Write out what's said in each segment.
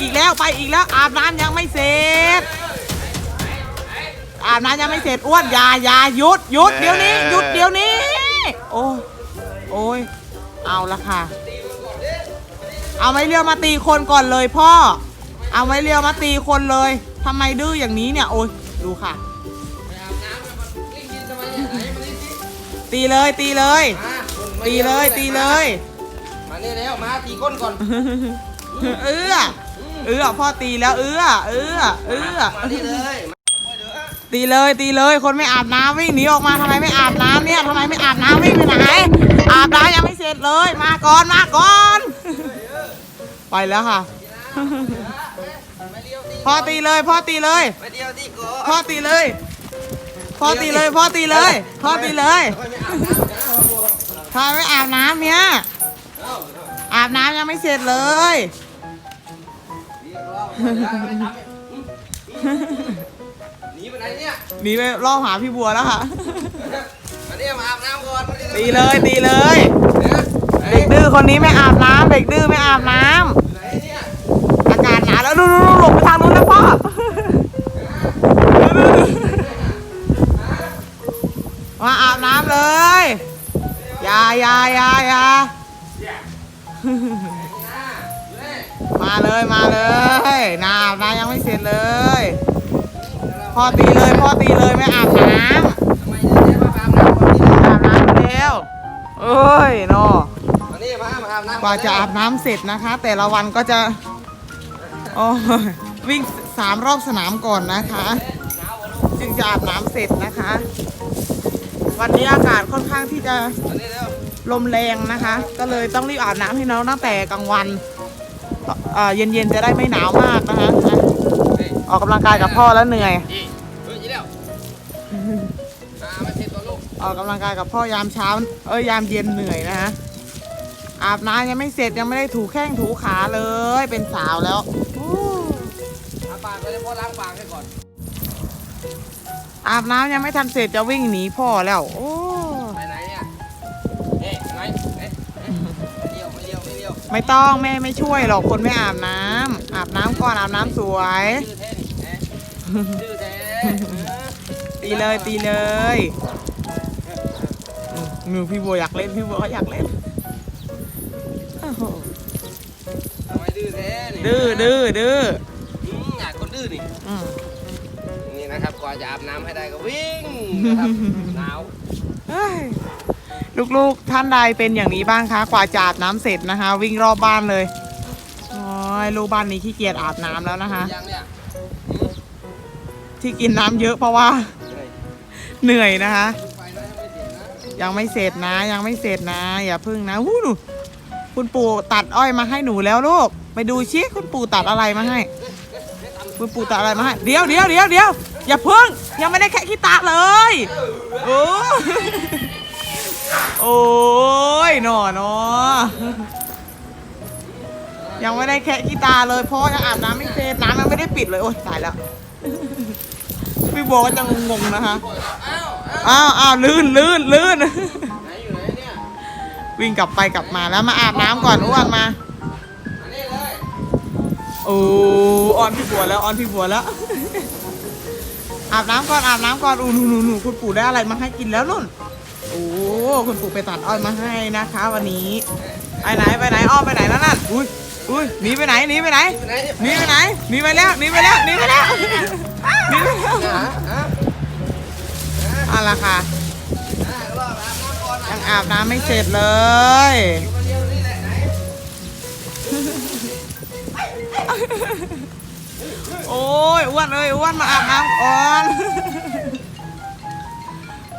อีกแล้วไปอีกแล้ว อาบน้ำยังไม่เสร็จ อาบน้ำยังไม่เสร็จอ้วนอยาอยาหยุดหยุดเดี๋ยวนี้หยุดเดี๋ยวนี้ โอ้ยโอ้ยเอาละค่ะ เอาไม้เรียวมาตีคนก่อนเลยพ่อ เอาไม้เรียวมาตีคนเลยทำไมดื้ออย่างนี้เนี่ยโอ้ยดูค่ะไปอาบน้ำแล้วมันวิ่งกินทำไมเนี่ยไหนมานี่สิตีเลยตีเลย มาคนมาตีเลยตีเลยมานี่แล้วมาตีก้นก่อน เอื้อเอื้อพ่อตีแล้วเอื้อเอื้อเอื้อมาดีเลยมาโอ้ยเยอะตีเลยตีเลยคนไม่อาบน้ำวิ่งหนีออกมาทำไมไม่อาบน้ำเนี่ยทำไมไม่อาบน้ำวิ่งไปไหนอาบน้ำยังไม่เสร็จเลย มาก่อนมาก่อน ไปแล้วค่ะพ่อตีเลยพ่อตีเลยไม่เลี้ยวตีก่อนพ่อตีเลยพ่อตีเลยพ่อตีเลยพ่อตีเลยค่อไม่อาบน้ำเอาพวกทำไมไม่อาบน้ำเนี่ยอาอาบน้ำยังไม่เสร็จเลย หนีไปไหนเนี่ยหนีไปล่อหาพี่บัวแล้วค่ะ มาเนี่ยมาอาบน้ำก่อนมานี่ตีเลยตีเลยเนี่ยไหนเด็กดื้อคนนี้ไม่อาบน้ำเด็กดื้อไม่อาบน้ำไหนเนี่ยอากาศหนาวแล้วดูดูดูหลบไปทางนู้นแล้วพ่อมาอาบน้ำเลยอย่าอย่าอย่าอย่ามาเลยมาเลย นาอาบน้ำยังไม่เสร็จเลยพ่อตีเลยพ่อตีเลยไม่อาบน้ทำไมเนี่ยมาอาบน้ำก่อนนี่ำอาบน้ำเร็วเอ้ยเนอะมานี่มามาอาบน้ำกว่าจะอาบน้ำเสร็จนะคะ แต่ละวันก็จะโอ้ยวิ่งสามรอบสนามก่อนนะคะ จึงจะอาบน้ำเสร็จนะคะ วันนี้อากาศค่อนข้างที่จะมานี่เร็วลมแรงนะคะ ก็เลยต้องรีบอาบน้ำให้น้องตั้งแต่กลางวัน เอ่อเย็นๆจะได้ไม่หนาวมากนะคะอะเฮ้ยออกกำลังกายกับพ่อแล้วเหนื่อยจีเฮ้ยจีเร็วอ่ามาเสร็จตัวลูกออกกำลังกายกับพ่อยามเช้า เอ้ยยามเย็นเหนื่อยนะคะอาบน้ำยังไม่เสร็จยังไม่ได้ถูแข้งถูขาเลย เป็นสาวแล้วโอ้อาปากไปเลยพ่อล้างปากให้ก่อนอาบน้ำยังไม่ทันเสร็จจะวิ่งหนีพ่อแล้ว โอ้ ไม่เลี้ยวไม่ต้องแม่ไม่ช่วยหรอกคนไม่อาบน้ำอาบน้ำก่อนอาบน้ำสวย ชื่อแท้นี่เอ๊ะชื่อแท้เออตีเลยตีเลยหนูพี่บัวอยากเล่นพี่บัวก็อยากเล่นโอ้โหทำไมดื้อแท้นี่ดื้อดื้อดื้ออืมอยากคนดื้อนี่อืมนี่นะครับกว่าจะอาบน้ำให้ได้ก็วิ่งนะครับหนาวเฮ้ย ลูกๆท่านใดเป็นอย่างนี้บ้างคะกว่าจะอาบน้ำเสร็จนะคะ วิ่งรอบบ้านเลยโอ้ยลูกบ้านนี้ขี้เกียจอาบน้ำแล้วนะคะ ยังเนี่ยที่กินน้ำเยอะเพราะว่าเฮ้ยเหนื่อยนะคะไฟนะยังไม่เสร็จนะยังไม่เสร็จนะ ยังไม่เสร็จนะ อย่าพึ่งนะหูหนูคุณปู่ตัดอ้อยมาให้หนูแล้วลูกไปดูชิคุณปู่ตัดอะไรมาให้ คุณปู่ตัดอะไรมาให้เดี๋ยวเดี๋ยวเดี๋ยวเดี๋ยวอย่าพึ่งยังไม่ได้แค่ขี้ตาเลยโอ้ โอ้ยหนอหนอยังไม่ได้แค่ขี้ตาเลยเพราะยังอาบน้ำไม่เสร็จน้ำยังไม่ได้ปิดเลย โอ๊ยตายแล้ว พี่บัวก็จะงงๆนะคะ อ้าวอ้าวลื่นลื่นลื่นวิ่งกลับไปกลับมาแล้วมาอาบน้ำก่อนอ้วนมาอันนี้เลยโอ้ออนพี่บัวแล้วออนพี่บัวแล้ว อาบน้ำก่อนอาบน้ำก่อนอูหนูหนูหนูคุณปู่ได้อะไรมาให้กินแล้วนุ่น โอ้คุณปู่ไปตัดอ้อยมาให้นะคะ วันนี้ไปไหนไปไหนอ้อไปไหนแล้วนั่นอุ้ยอุ้ยหนีไปไหนหนีไปไหนหนีไปไหนหนีไปแล้วหนีไปแล้วหนีไปแล้วหนีไปแล้วเอะละค่ะอ่ายังอาบน้ำไม่เสร็จเลยโอ้ยอ้วนเอ้ยอ้วนมาอาบน้ำก่อน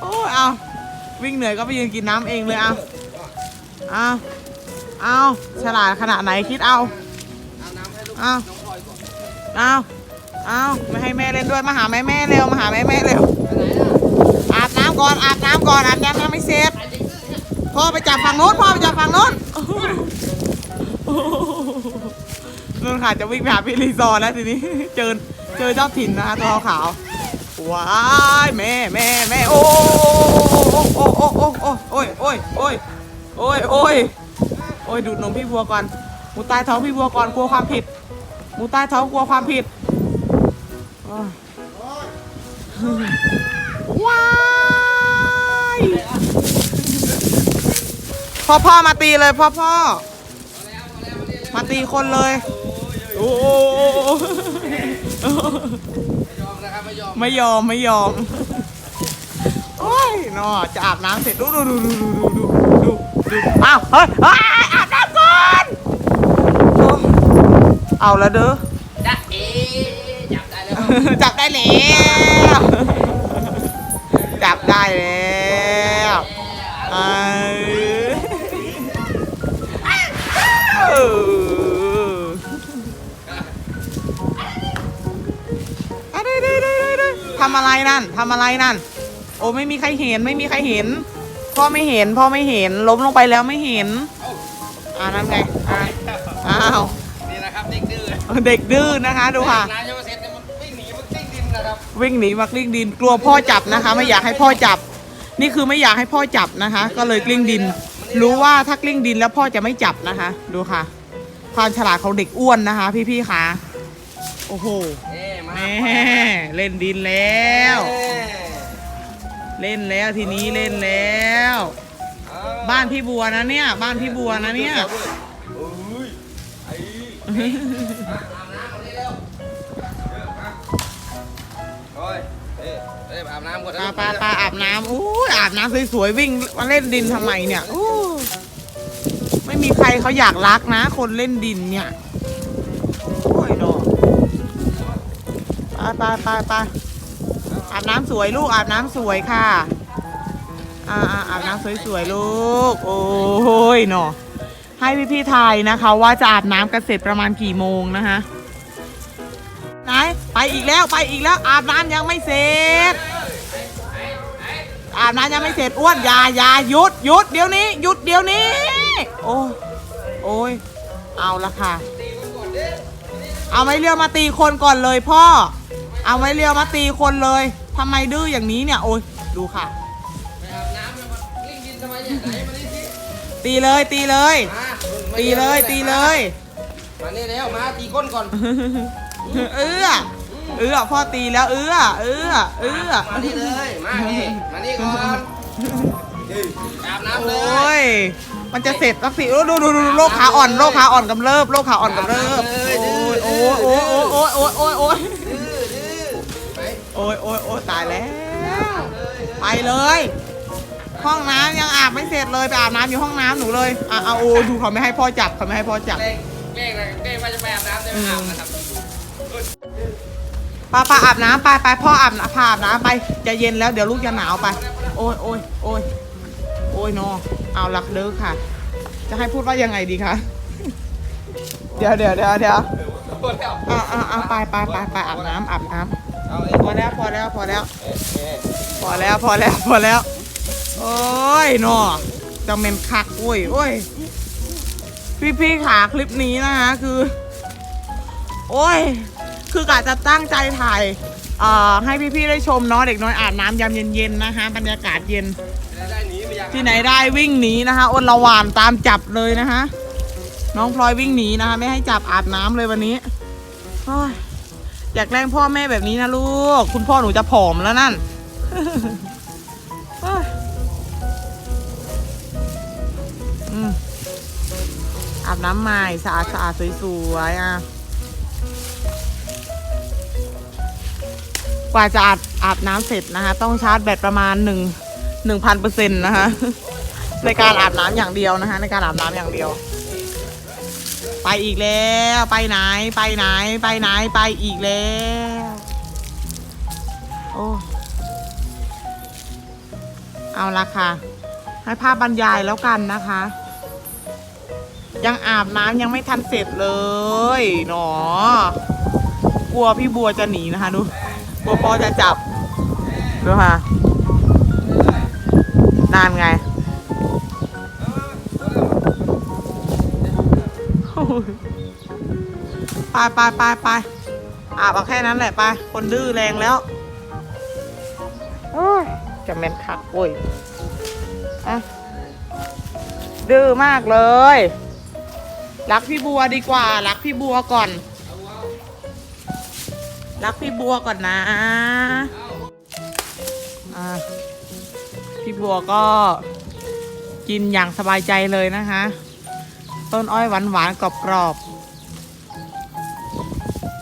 โอ้ยเอา วิ่งเหนื่อยก็ไปยืนกินน้ำเองเลยเอาเอาเอาฉลาดขนาดไหนคิดเอาอาบน้ำให้ลูกเอาน้องพลอยก่อนเอาเอาไม่ให้แม่เล่นด้วยมาหาแม่แม่เร็วมาหาแม่แม่เร็วอาบน้ำก่อนอาบน้ำก่อนอาบน้ำยังไม่เสร็จพ่อไปจับฝั่งโน้นพ่อไปจับฝั่งโน้นนู่นค่ะจะวิ่งไปหาพี่รีซอร์แล้วทีนี้ เจอเจอเจ้าถิ่นนะคะตัวขาว ว้ายแม่แม่แม่โอ้โอ้โอ้โอ้โอ้โอ้ยโอ้ยโอ้ยโอ้ยโอ้ยโอ้ยดูดนมพี่บัวก่อนหูตายท้องพี่บัวก่อนกลัวความผิดงูใต้ท้องกลัวความผิดว้ายพ่อพ่อมาตีเลยพ่อพ่อมาตีคนเลยโอ้ ไม่ยอมไม่ยอมไม่ยอมโอ้ยนอจะอาบน้ำเสร็จดูดูดูดูดูดูดูดูอ้าวเฮ้ยเฮ้ยอาบน้ำก่อนโอ้เอาละเด้อจ๊ะเอ๊จับได้แล้ว จับได้แล้วำอะไรนั่นทำอะไรนั่น โอ้ไม่มีใครเห็นไม่มีใครเห็น พ่อไม่เห็นพ่อไม่เห็นล้มลงไปแล้วไม่เห็นอ่านั่นไงอ่าอ้าวนี่นะครับเด็กดื้อเด็กดื้อนะคะดูค่ะนายโยเซฟเนี่ยมันวิ่งหนีมันวิ่งดินนะครับวิ่งหนีมากลิ้งดินกลัวพ่อจับนะคะ ไม่อยากให้พ่อจับ นี่คือไม่อยากให้พ่อจับนะคะ ก็เลยกลิ้งดิน รู้ว่าถ้ากลิ้งดินแล้วพ่อจะไม่จับนะคะ ดูค่ะ ความฉลาดของเด็กอ้วนนะคะ พี่ๆค่ะโอ้โหเอ๊ มาแม่เล่นดินแล้ว เอ๊เล่นแล้วทีนี้เล่นแล้ว เอ้าบ้านพี่บัวนะเนี่ย บ้านพี่บัวนะเนี่ยโอ้ยไอ้มาอาบน้ำก่อนนี่เร็วเร็วมาโอ้ยเอ๊ะเอ๊ะอาบน้ำก่อนปลาปลาปลาอาบน้ำอู้ยอาบน้ำสวยๆวิ่งมาเล่นดินทำไมเนี่ยอู้ไม่มีใครเขาอยากรักนะ คนเล่นดินเนี่ย ไปไปไปไปอาบน้ำสวยลูกอาบน้ำสวยค่ะอ่าอ่าอาบน้ำสวยๆลูก โอ้ยเนาะให้พี่พี่ๆทายนะคะ ว่าจะอาบน้ำกันเสร็จประมาณกี่โมงนะคะไหนไปอีกแล้วไปอีกแล้ว อาบน้ำยังไม่เสร็จ อาบน้ำยังไม่เสร็จอ้วนยายาหยุดหยุดเดี๋ยวนี้หยุดเดี๋ยวนี้ โอ้ยโอ้ยเอาละค่ะ เอาไม้เรียวมาตีคนก่อนเลยพ่อ เอาไม้เรียวมาตีคนเลยทำไมดื้ออย่างนี้เนี่ย โอ้ยดูค่ะ ไปอาบน้ำแล้วมันวิ่งดินทำไมเนี่ยไหนมานี่สิตีเลยตีเลย มาตีเลยตีเลย มานี่แล้วมาตีก้นก่อนเอื้อเอื้อพ่อตีแล้วเอื้อเอื้อเอื้อมานี่เลยมานี่มานี่ก่อนอาบน้ำโอเลย้ยมันจะเสร็จสักสิดูดูดูดูโรคขาอ่อนโรคขาอ่อนกำเริบโรคขาอ่อนกำเริบโอ้ยโอ้ยโอ้ยโอ้ยโอ้ยโอ้ยโอ้ยดื้อดื้อไป โอ้ยโอ้ยโอ้ยตายแล้ว ไปเลย ห้องน้ำยังอาบไม่เสร็จเลยไปอาบน้ำอยู่ห้องน้ำหนูเลยอะเอาโอ้ดูเขาไม่ให้พ่อจับเขาไม่ให้พ่อจับเกล้งเกล้งเลยเกล้งว่าจะไปอาบน้ำจะไม่อาบนะครับไป้าป้าอาบน้ำไปไปพ่ออาบน้ำพาอาบน้ำไปจะเย็นแล้วเดี๋ยวลูกจะหนาวไป โอ้ยโอ้ยโอ้ยโอ้ยนอเอาหลักเด้อค่ะ จะให้พูดว่ายังไงดีคะ เดี๋ยวเดี๋ยวเดี๋ยวเดี๋ยวหมดแล้วอ่าอ่าอ่าไปไปไปไปอาบน้ำอาบน้ำ เอาเอพอแล้วพอแล้วพอแล้วเอ๊ะพอแล้วพอแล้วพอแล้ว โอ้ยนอจะเป็นคักโอ้ยโอ้ยพี่พี่ๆขาคลิปนี้นะคะคือ โอ้ย คือกะจะตั้งใจถ่ายเอ่อให้พี่ๆได้ชมเนาะเด็กน้อยอาบน้ำยามเย็นๆนะคะบรรยากาศเย็นได้หนีไปยังที่ไหนได้วิ่งหนีนะคะอ้นละหวานตามจับเลยนะคะน้องพลอยวิ่งหนีนะคะ ไม่ให้จับอาบน้ำเลยวันนี้โอยากแกล้งพ่อแม่แบบนี้นะลูก คุณพ่อหนูจะผอมแล้วนั่นโอ้ยอืมอาบน้ำใหม่สะอาดสะอาดสวยๆอะกว่าจะอาบอาบน้ำเสร็จนะคะ ต้องชาร์จแบตประมาณหนึ่งหนึ่งพันเปอร์เซ็นต์นะคะ ในการอาบน้ำอย่างเดียวนะคะ ในการอาบน้ำอย่างเดียว ไปอีกแล้วไปไหนไปไหนไปไหนไปอีกแล้ว โอ้เอาละค่ะ ให้ภาพบรรยายแล้วกันนะคะ ยังอาบน้ำยังไม่ทันเสร็จเลยหนอกลัวพี่บัวจะหนีนะคะดูกลัวพ่อจะจับดูค่ะนานไง ไปไปไปไปอาบเอาแค่นั้นแหละไป คนดื้อแรงแล้ว โอ้ย จะเม็นคักโอ้ยอะดื้อมากเลย รักพี่บัวดีกว่า รักพี่บัวก่อน รักพี่บัวก่อนนะอะพี่บัวก็กินอย่างสบายใจเลยนะคะ ต้นอ้อยหวานหวานๆกรอบกรอบๆ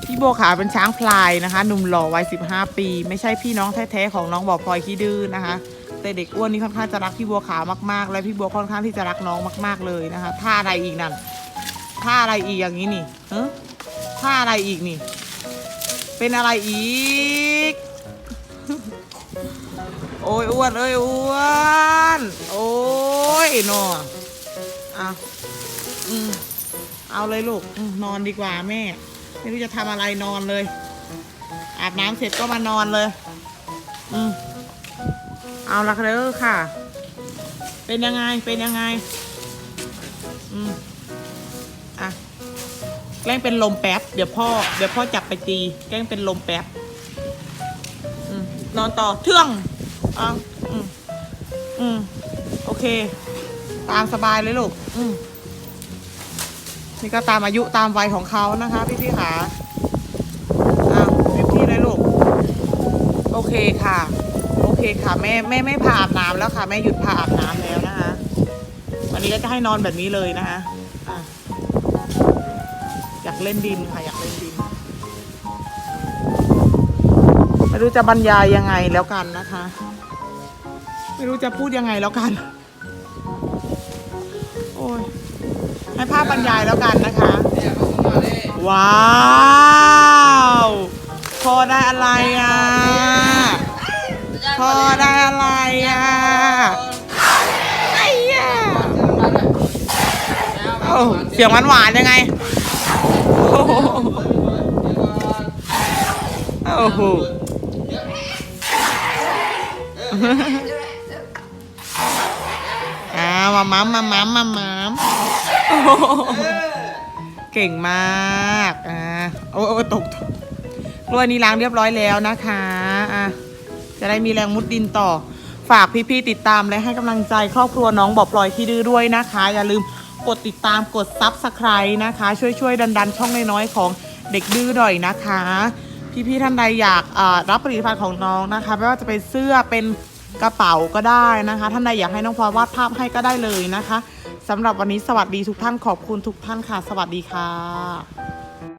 พี่บัวขาวเป็นช้างพลายนะคะ หนุ่มหล่อวัย15 ปี ไม่ใช่พี่น้องแท้ๆของน้องบอกพลอยขี้ดื้อนะคะ แต่เด็กอ้วนนี่ค่อนข้างจะรักพี่บัวขาวมากๆ และพี่บัวค่อนข้างที่จะรักน้องมากๆเลยนะคะท่าอะไรอีกนั่นท่าอะไรอีกอย่างนี้นี่เออท่าอะไรอีกนี่ เป็นอะไรอีก โอ้ยอ้วนเอ้ยอ้วน โอ้ยหนออาอืม เอาเลยลูกนอนดีกว่าแม่ ไม่รู้จะทำอะไรนอนเลย อาบน้ำเสร็จก็มานอนเลย อืมเอาละเด้อค่ะ เป็นยังไงเป็นยังไง อืมอะแกล้งเป็นลมแป๊บ เดี๋ยวพ่อ เดี๋ยวพ่อจับไปตี แกล้งเป็นลมแป๊บอืมนอนต่อเทื่องอะอืมอืมโอเค ตามสบายเลยลูก อืม นี่ก็ตามอายุตามวัยของเขานะคะพี่พี่ๆขาอ้าวเต็มที่เลยลูก โอเคค่ะ โอเคค่ะแม่แม่ไม่พาอาบน้ำแล้วค่ะ แม่หยุดพาอาบน้ำแล้วนะคะ วันนี้ก็จะให้นอนแบบนี้เลยนะคะอะอยากเล่นดินค่ะ อยากเล่นดิน ไม่รู้จะบรรยายยังไงแล้วกันนะคะ ไม่รู้จะพูดยังไงแล้วกัน โอ้ย ให้ภาพบรรยายแล้วกันนะคะเนี่ยเขาเข้ามาดิว้าวพอได้อะไรอะพอได้อะไรอะไอ้ยะโอ้เสียงหวานๆยังไงโอ้โหโอ้โหอ้าวมาม้ามมาม้ามมาม้าม โอ้โหเก่งมากอ่าโอ้โอ้ตกตกกล้วยนี้ล้างเรียบร้อยแล้วนะคะอะจะได้มีแรงมุดดินต่อ ฝากพี่ๆติดตามและให้กำลังใจครอบครัวน้องบอบลอยที่ดื้อด้วยนะคะ อย่าลืมกดติดตามกดซับสไคร b e นะคะ ช่วยๆดันๆ ช่องน้อยๆของเด็กดื้อหน่อยนะคะ พี่ๆท่านใดอยากรับผลิตภัณฑ์ของน้องนะคะ ไม่ว่าจะเป็นเสื้อเป็นกระเป๋าก็ได้นะคะ ท่านใดอยากให้น้องพลอยวาดภาพให้ก็ได้เลยนะคะ สำหรับวันนี้สวัสดีทุกท่านขอบคุณทุกท่านค่ะ สวัสดีค่ะ